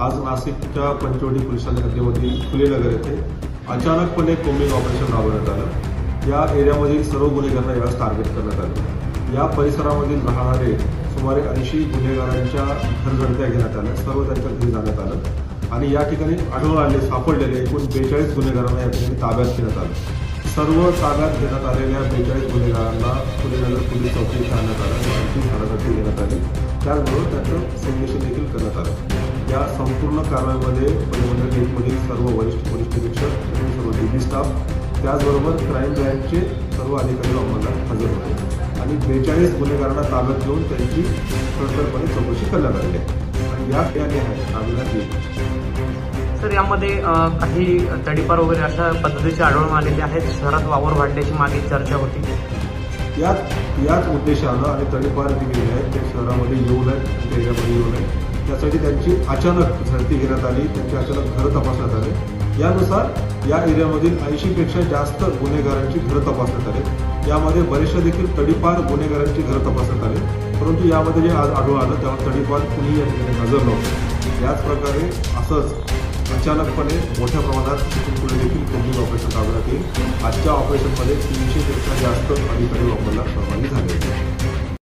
आज नाशिकच्या पंचवटी पोलिसांच्या ठाणे हद्दीमधील फुलेनगर येथे अचानकपणे कोम्बिंग ऑपरेशन राबवण्यात आलं. या एरियामधील सर्व गुन्हेगारांना यावेळेस टार्गेट करण्यात आलं. या परिसरामधील राहणारे सुमारे ऐंशी गुन्हेगारांच्या घरगडत्या घेण्यात आल्या. सर्व त्यांच्या घरी जाण्यात आलं. आणि या ठिकाणी आढळून आले सापडलेले एकूण बेचाळीस गुन्हेगारांना या ठिकाणी ताब्यात घेण्यात आलं. सर्व ताब्यात घेण्यात आलेल्या बेचाळीस गुन्हेगारांना पुणेनगर पोलीस चौकीत आणण्यात आलं. त्यांची घेण्यात आली. त्याचबरोबर त्यांचं संदेशन देखील करण्यात आलं. या संपूर्ण कारवाईमध्ये परिमंडळ गेटमधील सर्व वरिष्ठ पोलीस निरीक्षक सर्व डीबी स्टाफ त्याचबरोबर क्राईम ब्रँचचे सर्व अधिकारी अंमलदार हजर होते. आणि बेचाळीस गुन्हेगारांना ताब्यात घेऊन त्यांची खडखडपणे चौकशी करण्यात आली आहे. आणि या ठिकाणी आहे सर यामध्ये काही तडीपार वगैरे अशा पद्धतीचे आढळून आलेले आहेत? शहरात वावर वाढण्याची मागे चर्चा होती. याच याच उद्देशानं आणि तडीपार जी गेली आहे ते शहरामध्ये येऊ नये त्या एरियामध्ये येऊ नये. त्यासाठी त्यांची अचानक झडती घेण्यात आली त्यांची अचानक घरं तपासण्यात आले. यानुसार या एरियामधील ऐंशीपेक्षा जास्त गुन्हेगारांची घरं तपासण्यात आले. यामध्ये बरेचशा देखील तडीपार गुन्हेगारांची घरं तपासण्यात आले. परंतु यामध्ये जे आज आढळून आलं त्यावर तडीपार कुणी या ठिकाणी नजर नव्हतं. याच प्रकारे असंच अचानकपणे मोठ्या प्रमाणात तिथून देखील कोम्बिंग ऑपरेशन राबवण्यात येईल. आजच्या ऑपरेशनमध्ये तीनशेपेक्षा जास्त अधिकारी वापरला सहभागी झाले होते.